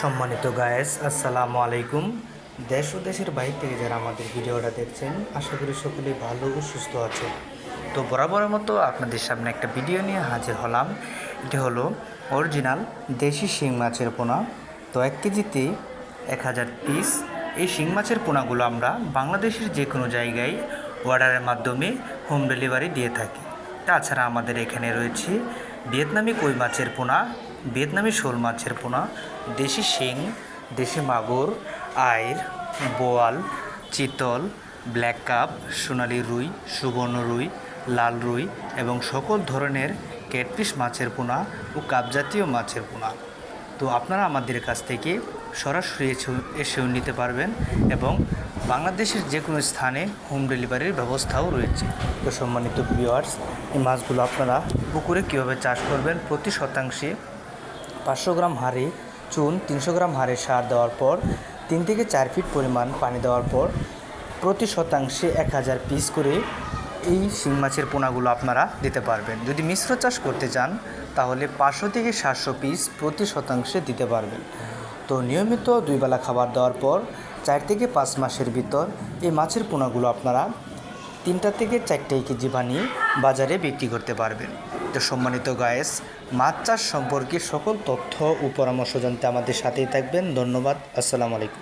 সম্মানিত গায়েস আসসালামু আলাইকুম। দেশ ও দেশের বাইরে থেকে যারা আমাদের ভিডিওটা দেখছেন, আশা করি সকলেই ভালো ও সুস্থ আছেন। তো বরাবরের মতো আপনাদের সামনে একটা ভিডিও নিয়ে হাজির হলাম। এটি হলো অরিজিনাল দেশি শিং মাছের পোনা। তো এক কেজিতে এক হাজার পিস এই শিং মাছের পোনাগুলো আমরা বাংলাদেশের যে কোনো জায়গায় অর্ডারের মাধ্যমে হোম ডেলিভারি দিয়ে থাকি। তাছাড়া আমাদের এখানে রয়েছে ভিয়েতনামি কই মাছের পোনা ভিয়েতনামি শোল মাছের পোনা, দেশি শিং, দেশি মাগুর, আইর, বোয়াল, চিতল, ব্ল্যাক কাপ, সোনালি রুই, সুবর্ণ রুই, লাল রুই এবং সকল ধরনের ক্যাটফিশ মাছের পোনা ও কাপজাতীয় মাছের পোনা। তো আপনারা আমাদের কাছ থেকে সরাসরি এসে- এসেও নিতে পারবেন এবং বাংলাদেশের যে কোনো স্থানে হোম ডেলিভারির ব্যবস্থাও রয়েছে। তো সম্মানিত ভিউয়ার্স, এই মাছগুলো আপনারা পুকুরে কীভাবে চাষ করবেন প্রতি শতাংশে পাঁচশো গ্রাম হারে চুন তিনশো গ্রাম হারে সার দেওয়ার পর, তিন থেকে চার ফিট পরিমাণ পানি দেওয়ার পর, প্রতি শতাংশে এক হাজার পিস করে এই শিং মাছের পোনাগুলো আপনারা দিতে পারবেন। যদি মিশ্র চাষ করতে চান, তাহলে পাঁচশো থেকে সাতশো পিস প্রতি শতাংশে দিতে পারবেন। তো নিয়মিত দুই বেলা খাবার দেওয়ার পর, চার থেকে পাঁচ মাসের ভিতর এই মাছের পোনাগুলো আপনারা তিনটা থেকে চারটে কেজি বানিয়ে বাজারে বিক্রি করতে পারবেন। তো সম্মানিত গায়েস মাছ চাষ সম্পর্কে সকল তথ্য ও পরামর্শ জানতে আমাদের সাথেই থাকবেন। ধন্যবাদ। আসসালামু আলাইকুম।